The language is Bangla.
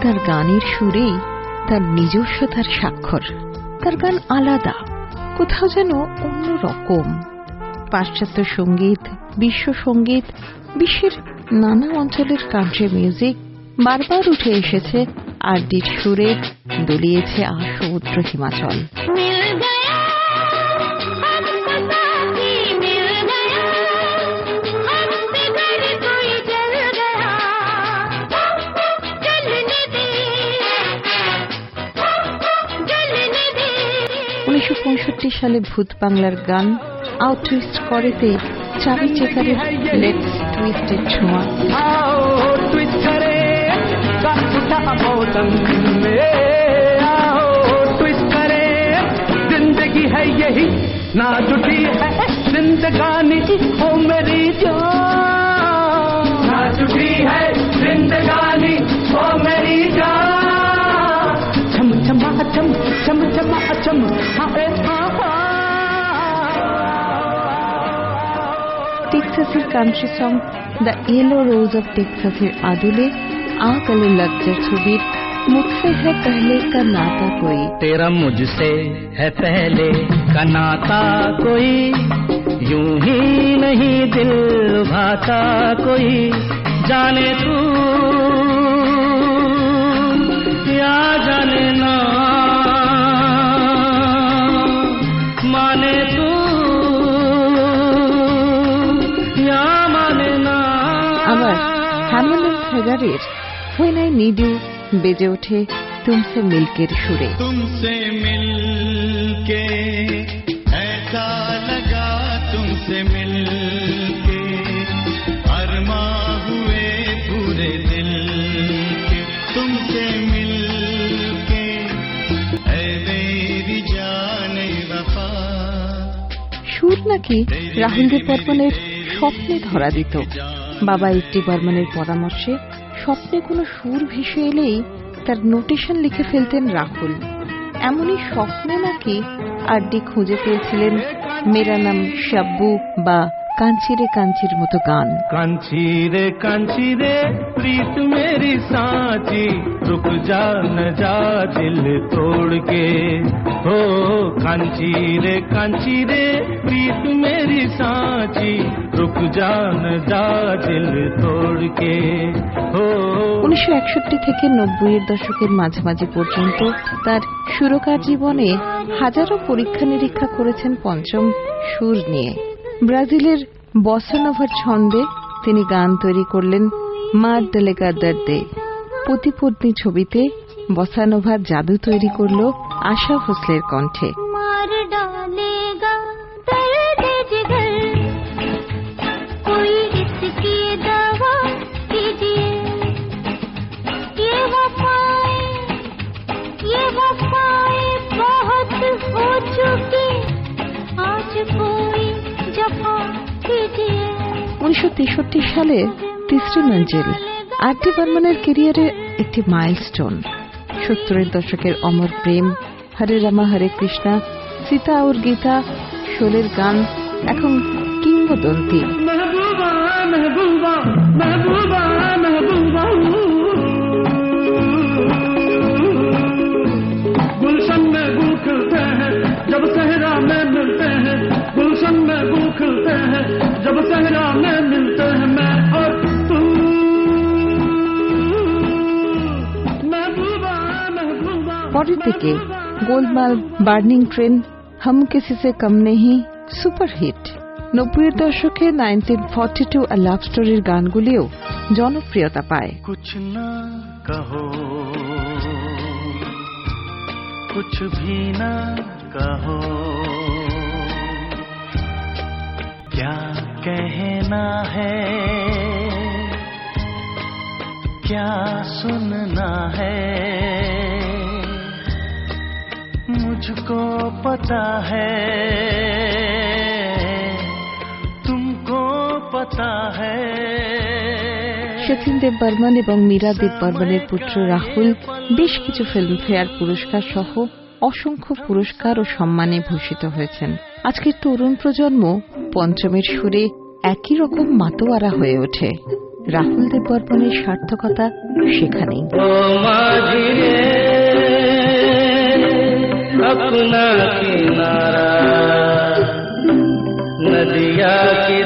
তার গানের সুরেই তার নিজস্ব তার স্বাক্ষর তার গান আলাদা কোথাও যেন অন্য রকম। পাশ্চাত্য সংগীত বিশ্ব সংগীত বিশ্বের নানা অঞ্চলের কান্ট্রি মিউজিক বারবার উঠে এসেছে আর ডিট সুরে দলিয়েছে আর সমুদ্র হিমাচল। উনিশশো সালে ভূত বাংলার গান আউট টুইস্ট করেতে চাবি চেকারের লেটস টুইস্টের ছোঁয়া आओ ट्विस्ट करे का मौसम में आओ ट्विस्ट करे जिंदगी है यही ना जुटी है जिंदगानी ओ मेरी जान ना जुटी है जिंदगानी ओ मेरी जान छम छमा छम छम छमा छम हाय টেক্সাসের country song the yellow rose of টেক্সাসের আদলে আ কালে লজ্জা ছবির মুখসে হ্যাঁ পহলে কা নাতা কই तेरा मुझसे है पहले का नाता कोई यूं ही नहीं दिल भाता कोई जाने तू या जाने ना আবার Hamoon হেগারের when I need you বেজে ওঠে তুমসে মিল্কের সুরে तुमसे मिलके ऐसा लगा तुमसे मिलके अरमा हुए पूरे दिल के तुमसे मिलके है मेरी जान वफा সুর নাকি রাহুল দেব বর্মনের স্বপ্নে ধরা দিত বাবা একটি বর্মনের পরামর্শে স্বপ্নে কোনো সুর ভেসে এলেই তার নোটেশন লিখে ফেলতেন রাহুল। এমনই স্বপ্নে নাকি আড্ডি খুঁজে পেয়েছিলেন। মেরা নাম শাব্বু বা কাঞ্চিরে কাঞ্চির মতো গান कांची रे कांची रे प्रीत मेरी सांची रुक जा न जा दिल तोड़ के हो कांची रे कांची रे प्रीत मेरी सांची रुक जा न जा दिल तोड़ के हो উনিশশো একষট্টি থেকে নব্বইয়ের দশকের মাঝামাঝি পর্যন্ত তার সুরকার জীবনে হাজারো পরীক্ষা নিরীক্ষা করেছেন পঞ্চম সুর নিয়ে ব্রাজিলের বসানোভার ছন্দে তিনি গান তৈরি করলেন মার ডেলেগা দে পতিপত্নী ছবিতে বসানোভার জাদু তৈরি করল আশা ভোসলের কণ্ঠে। উনিশশো তেষট্টি সালে তিসরি মঞ্জিল আর ডি বর্মনের কেরিয়ারে একটি মাইলস্টোন সত্তরের দশকের অমর প্রেম হরে রামা হরে কৃষ্ণা সীতা और গীতা শোলের গান এখন কিংবদন্তি महबूबा महबूबा महबूबा महबूबा পরের দিকে গোলমাল বার্নিং ট্রেন হাম কিসি সে কম নেহি সুপারহিট নব্বইয়ের দশকে নাইনটিন ফর্টি টু লাভ স্টোরির গানগুলিও জনপ্রিয়তা পায় कुछ ना कहो कुछ भी ना कहो क्या कहना है क्या सुनना है पता है तुमको पता है সচিন দেব বর্মন এবং মীরা দেব বর্মনের পুত্র রাহুল বেশ কিছু ফিল্মফেয়ার পুরস্কার সহ অসংখ্য পুরস্কার ও সম্মানে ভূষিত হয়েছেন আজকের তরুণ প্রজন্ম পঞ্চমের সুরে একই রকম মাতোয়ারা হয়ে ওঠে রাহুল দেব বর্মনের সার্থকতা সেখানেই ओ माझी रे अपना किनारा नदिया की